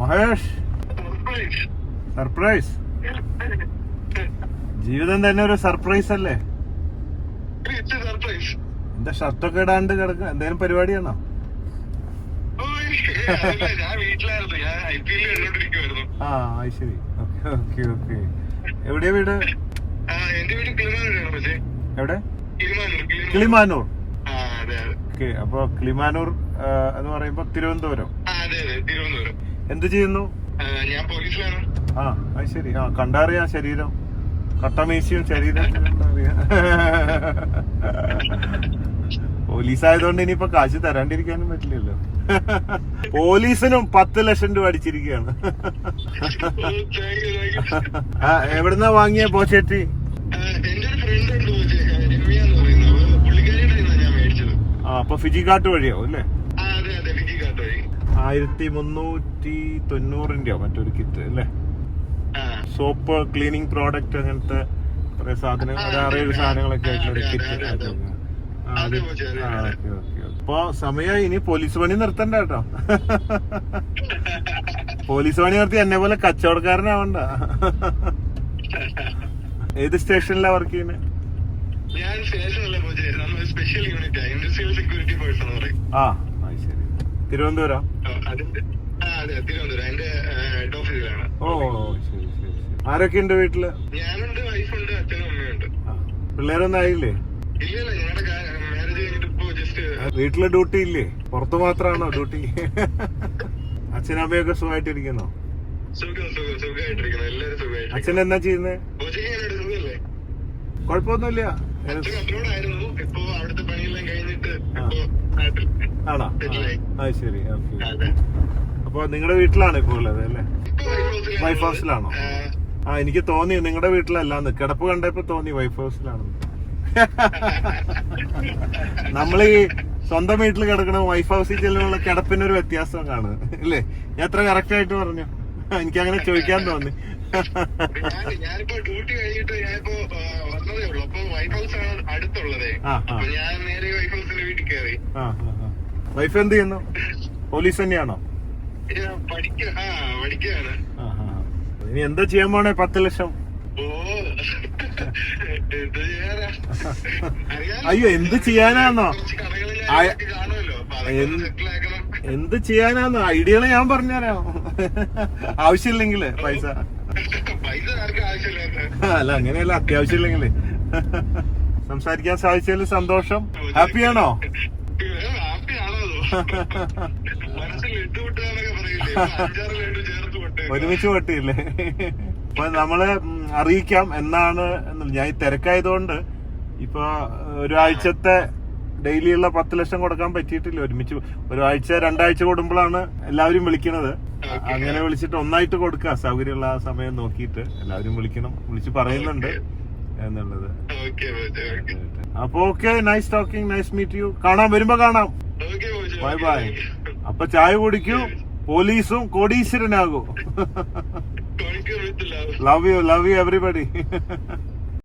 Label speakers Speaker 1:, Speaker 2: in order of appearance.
Speaker 1: Mahesh? Surprise ജീവിതം തന്നെ ഒരു സർപ്രൈസ് അല്ലേ? എന്റെ ഷർട്ടൊക്കെ ഇടാണ്ട് കിടക്കുക എന്തെങ്കിലും പരിപാടിയാണോ? ആ ശരി ഓക്കെ ഓക്കെ ഓക്കെ. എവിടെയാ വീട്? എവിടെ?
Speaker 2: കിളിമാനൂർ
Speaker 1: ഓക്കെ അപ്പൊ കിളിമാനൂർ എന്ന് പറയുമ്പോ തിരുവനന്തപുരം.
Speaker 2: തിരുവനന്തപുരം.
Speaker 1: എന്ത് ചെയ്യുന്നു?
Speaker 2: ഞാൻ പോലീസിലാണ്.
Speaker 1: ആ അത് ശരി. ആ കണ്ടറിയാം ശരീരം. കട്ടമീശയും ശരീരം. പോലീസ് ആയതുകൊണ്ട് ഇനിയിപ്പോ കാശ് തരാണ്ടിരിക്കാനും പറ്റില്ലല്ലോ. പോലീസിനും പത്ത് ലക്ഷം രൂപ അടിച്ചിരിക്കുകയാണ്. ആ, എവിടുന്നാ വാങ്ങിയ പോച്ചേട്ടി? ആ അപ്പൊ ഫിജി കാട്ട് വഴിയാവും അല്ലേ
Speaker 2: ആ അതെ അതെ വിജി കാട്ട് വഴി
Speaker 1: ആയിരത്തി മുന്നൂറ്റി തൊണ്ണൂറിന്റെയോ മറ്റൊരു കിറ്റ് അല്ലേ? സോപ്പ് ക്ലീനിങ് പ്രോഡക്റ്റ് അങ്ങനത്തെ കുറെ സാധനങ്ങൾ ഒരു ആറേഴ് സാധനങ്ങളൊക്കെ ആയിട്ടുള്ള കിറ്റ്. അപ്പൊ സമയം ഇനി പോലീസ് പണി നിർത്തണ്ട കേട്ടോ. പോലീസ് പണി നിർത്തി എന്നെ പോലെ കച്ചവടക്കാരനാവണ്ട. ഏത് സ്റ്റേഷനിലാ വർക്ക് ചെയ്യുന്നത്
Speaker 2: ഞാൻ സ്റ്റേഷനല്ല special unit industrial security person
Speaker 1: ആ. ശരി. തിരുവനന്തപുരം?
Speaker 2: അതെ തിരുവനന്തപുരം എന്റെ ഹെഡ് ഓഫീസിലാണ്
Speaker 1: ഓ ശരി ശരി ശരി. ആരൊക്കെ ഉണ്ട് വീട്ടിൽ?
Speaker 2: ഞാനുണ്ട് വൈഫുണ്ട് അച്ഛനും അമ്മയുണ്ട്
Speaker 1: പിള്ളേരൊന്നും ആയില്ലേ?
Speaker 2: ഇല്ലല്ല ഞങ്ങളുടെ മാരേജ് കഴിഞ്ഞിട്ട് ഇപ്പോ ജസ്റ്റ്
Speaker 1: വീട്ടിൽ ഡ്യൂട്ടി ഇല്ലേ? പുറത്ത് മാത്രമാണോ ഡ്യൂട്ടി അച്ഛനമ്മയൊക്കെ സുഖമായിട്ടിരിക്കുന്നോ
Speaker 2: സുഖം സുഖം സുഖമായിട്ടിരിക്കുന്നു എല്ലാരും സുഖമായിട്ട്
Speaker 1: അച്ഛൻ എന്നാ ചെയ്യുന്നേ? കൊഴപ്പൊന്നുമില്ല
Speaker 2: അച്ഛൻ അബ്രോഡ് ആയിരുന്നു ഇപ്പൊ അവിടുത്തെ
Speaker 1: ആണോ. അത് ശരി. ഓക്കെ അപ്പൊ നിങ്ങളുടെ വീട്ടിലാണ് ഇപ്പൊ ഉള്ളത് അല്ലേ?
Speaker 2: വൈഫ് ഹൗസിലാണോ ആ,
Speaker 1: എനിക്ക് തോന്നി നിങ്ങളുടെ വീട്ടിലല്ലാന്ന് കിടപ്പ് കണ്ടപ്പോ തോന്നി വൈഫ് ഹൗസിലാണെന്ന് ഈ സ്വന്തം വീട്ടിൽ കിടക്കണ വൈഫ് ഹൗസിൽ ചെല്ലുമ്പോൾ കിടപ്പിനൊരു വ്യത്യാസം കാണുന്നത് അല്ലേ ഞാൻ എത്ര കറക്റ്റ് ആയിട്ട് പറഞ്ഞു. എനിക്ക് അങ്ങനെ ചോദിക്കാൻ തോന്നി.
Speaker 2: ഞാൻ- ഞാനിപ്പോ ഡ്യൂട്ടി കഴിഞ്ഞിട്ട് ഞാനിപ്പോ ആ, വന്നതേ ഉള്ളൂ. അപ്പൊ വൈഫ് ഹൗസ് ആണ് അടുത്തുള്ളതേ. ഞാൻ നേരെ വൈഫ് ഹൗസിന്റെ വീട്ടിൽ കയറി.
Speaker 1: ആ. വൈഫ് എന്ത് ചെയ്യുന്നു? പോലീസ് തന്നെയാണോ. ഇനി എന്താ ചെയ്യാൻ പോണേ പത്ത് ലക്ഷം? അയ്യോ, എന്ത് ചെയ്യാനാന്നോ? എന്ത്- ഐഡിയ ചെയ്യാനാന്ന്? ഐഡിയകൾ ഞാൻ പറഞ്ഞുതരാം. ആവശ്യമില്ലെങ്കിൽ പൈസ. അല്ല അങ്ങനെയല്ല അത്യാവശ്യമില്ലെങ്കിൽ. സംസാരിക്കാൻ സാധിച്ചതിൽ സന്തോഷം. ഹാപ്പിയാണോ ഒരുമിച്ച് പൊട്ടിയില്ലേ? അപ്പൊ നമ്മൾ അറിയിക്കാം എന്നാണ് ഞാൻ ഈ തിരക്കായതുകൊണ്ട് ഇപ്പൊ ഒരാഴ്ചത്തെ ഡെയിലി ഉള്ള പത്ത് ലക്ഷം കൊടുക്കാൻ പറ്റിയിട്ടില്ല. ഒരുമിച്ച് ഒരാഴ്ച രണ്ടാഴ്ച കൂടുമ്പോഴാണ് എല്ലാവരും വിളിക്കണത് അങ്ങനെ വിളിച്ചിട്ട് ഒന്നായിട്ട് കൊടുക്കുക സൗകര്യമുള്ള ആ സമയം നോക്കിയിട്ട് എല്ലാവരും വിളിക്കണം. വിളിച്ച് പറയുന്നുണ്ട് എന്നുള്ളത്. അപ്പൊ okay. Nice talking nice meet you കാണാം. വരുമ്പോ കാണാം. ബൈ ബൈ അപ്പൊ ചായ കുടിക്കൂ. പോലീസും കോടീശ്വരനാകൂ. Love you love you everybody